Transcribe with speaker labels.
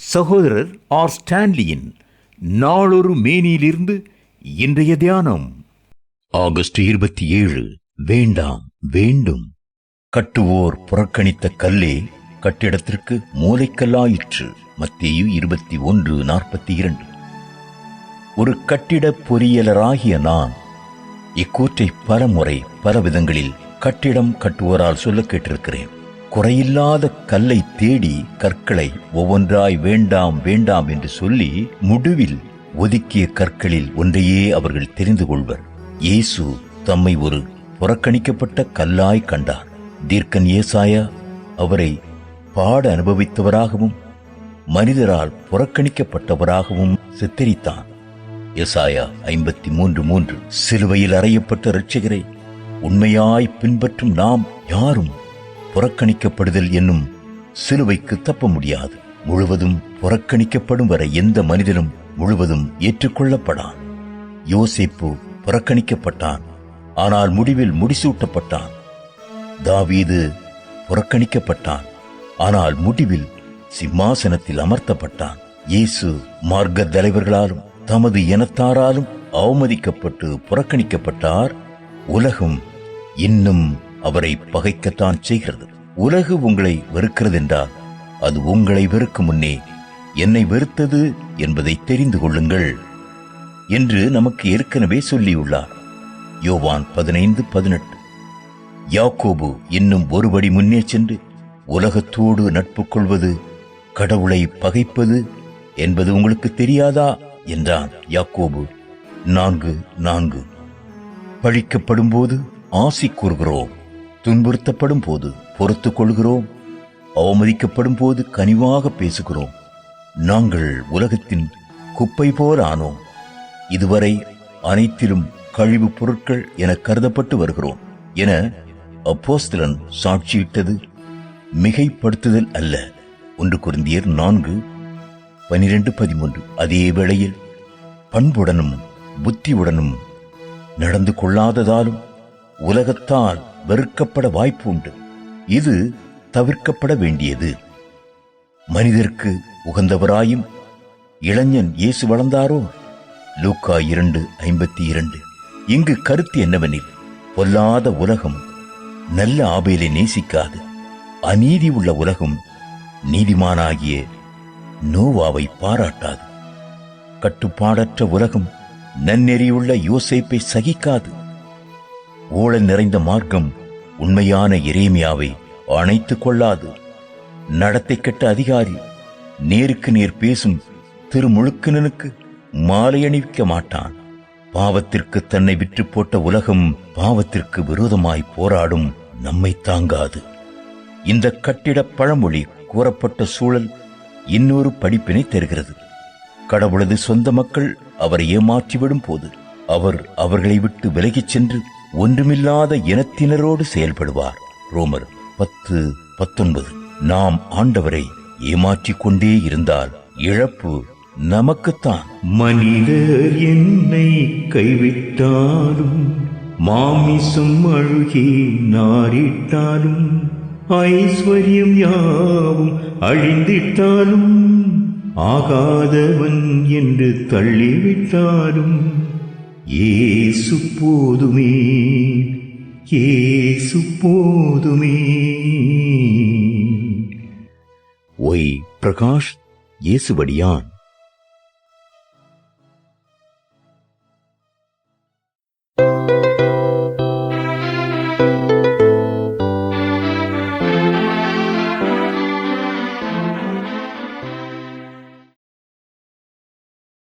Speaker 1: சகோதரர் ஆர் ஸ்டான்லியின் நாளொரு மேனியிலிருந்து இன்றைய தியானம். ஆகஸ்ட் இருபத்தி ஏழு வேண்டாம் வேண்டும். கட்டுவோர் புறக்கணித்த கல்லே கட்டிடத்திற்கு மூலைக்கல்லாயிற்று. மத்தியு இருபத்தி ஒன்று நாற்பத்தி இரண்டு. ஒரு கட்டிட பொறியியலராகிய நான் இக்கூற்றை பல முறை பல விதங்களில் கட்டிடம் கட்டுவோரால் சொல்ல கேட்டிருக்கிறேன். குறையில்லாத கல்லை தேடி கற்களை ஒவ்வொன்றாய் வேண்டாம் வேண்டாம் என்று சொல்லி முடிவில் ஒதுக்கிய கற்களில் ஒன்றையே அவர்கள் தெரிந்து கொள்வர். இயேசு தம்மை ஒரு புறக்கணிக்கப்பட்ட கல்லாய் கண்டார். தீர்க்கன் ஏசாயா அவரை பாட அனுபவித்தவராகவும் மனிதரால் புறக்கணிக்கப்பட்டவராகவும் சித்தரித்தான். எசாயா ஐம்பத்தி மூன்று மூன்று சிலுவையில் அறையப்பட்ட இரட்சகரை உண்மையாய் பின்பற்றும் நாம் யாரும் புறக்கணிக்கப்படுதல் என்னும் சிலுவைக்கு தப்ப முடியாது. முழுவதும் புறக்கணிக்கப்படும் வரை எந்த மனிதனும் முழுவதும் ஏற்றுக்கொள்ளப்படான். யோசிப்பு புறக்கணிக்கப்பட்டான். ஆனால் முடிவில் முடிசூட்டப்பட்டான். தாவீது புறக்கணிக்கப்பட்டான். ஆனால் முடிவில் சிம்மாசனத்தில் அமர்த்தப்பட்டான். இயேசு மார்க்க தலைவர்களாலும் தமது இனத்தாராலும் அவமதிக்கப்பட்டு புறக்கணிக்கப்பட்டார். உலகம் இன்னும் அவரை பகைக்கத்தான் செய்கிறது. உலகு உங்களை வெறுக்கிறதென்றால் அது உங்களை வெறுக்கும் முன்னே என்னை வெறுத்தது என்பதை தெரிந்து கொள்ளுங்கள் என்று நமக்கு ஏற்கனவே சொல்லியுள்ளார். யோவான் பதினைந்து பதினெட்டு. யாக்கோபு இன்னும் ஒருபடி முன்னே சென்று உலகத்தோடு நட்பு கொள்வது கடவுளை பகைப்பது என்பது உங்களுக்கு தெரியாதா? என்றான் யாக்கோபு. நான்கு நான்கு. பழிக்கப்படும் போது ஆசி கூறுகிறோம். துன்புறுத்தப்படும் போது பொறுத்துக் கொள்கிறோம். அவமதிக்கப்படும் போது கனிவாக பேசுகிறோம். நாங்கள் உலகத்தின் குப்பை போல் ஆனோம். இதுவரை அனைத்திலும் கழிவுப் பொருட்கள் என கருதப்பட்டு வருகிறோம் என அப்போஸ்தலன் சாட்சியிட்டது. மிகைப்படுத்துதல் அல்ல. ஒன்று குருந்தியர் நான்கு பனிரெண்டு பதிமூன்று. அதே வேளையில் பண்புடனும் புத்தியுடனும் நடந்து கொள்ளாததாலும் உலகத்தால் வெறுக்கப்பட வாய்ப்பு உண்டு இது தவிர்க்கப்பட வேண்டியது. மனிதருக்கு உகந்தவராயும் இளைஞன் இயேசு வளர்ந்தாரோ? லூக்கா இரண்டு ஐம்பத்தி இரண்டு. இங்கு கருத்து என்னவெனில் பொல்லாத உலகம் நல்ல ஆபேலை நேசிக்காது. அநீதி உள்ள உலகம் நீதிமானாகிய நோவாவை பாராட்டாது. கட்டுப்பாடற்ற உலகம் நன்னெறியுள்ள யோசைப்பை சகிக்காது. ஊழல் நிறைந்த மார்க்கம் உண்மையான எரேமியாவை அணைத்துக் கொள்ளாது. நடத்தை கெட்ட அதிகாரி நேருக்கு நேர் பேசும் திருமுழுக்கினனுக்கு மாலை அணிவிக்க மாட்டான். பாவத்திற்கு தன்னை விற்று போட்ட உலகம் பாவத்திற்கு விரோதமாய் போராடும் நம்மை தாங்காது. இந்த கட்டிட பழமொழி கூறப்பட்ட சூழல் இன்னொரு படிப்பினை தருகிறது. கடவுளது சொந்த மக்கள் அவரை ஏமாற்றிவிடும் போது அவர் அவர்களை விட்டு விலகிச் சென்று ஒன்றுமில்லாத இனத்தினரோடு செயல்படுவார். ரோமர் பத்து பத்தொன்பது. நாம் ஆண்டவரை ஏமாற்றிக் கொண்டே இருந்தால் இழப்பு நமக்குத்தான். மனிதர் என்னை கைவிட்டாலும் மாமிசம் அழுகி நாரிட்டாலும் ஐஸ்வர்யம் யாவும் அழிந்திட்டாலும் ஆகாதவன் என்று தள்ளிவிட்டாலும் ஏசு போதுமே ஏசு போதுமே. ஒய் பிரகாஷ் இயேசுவடியான்.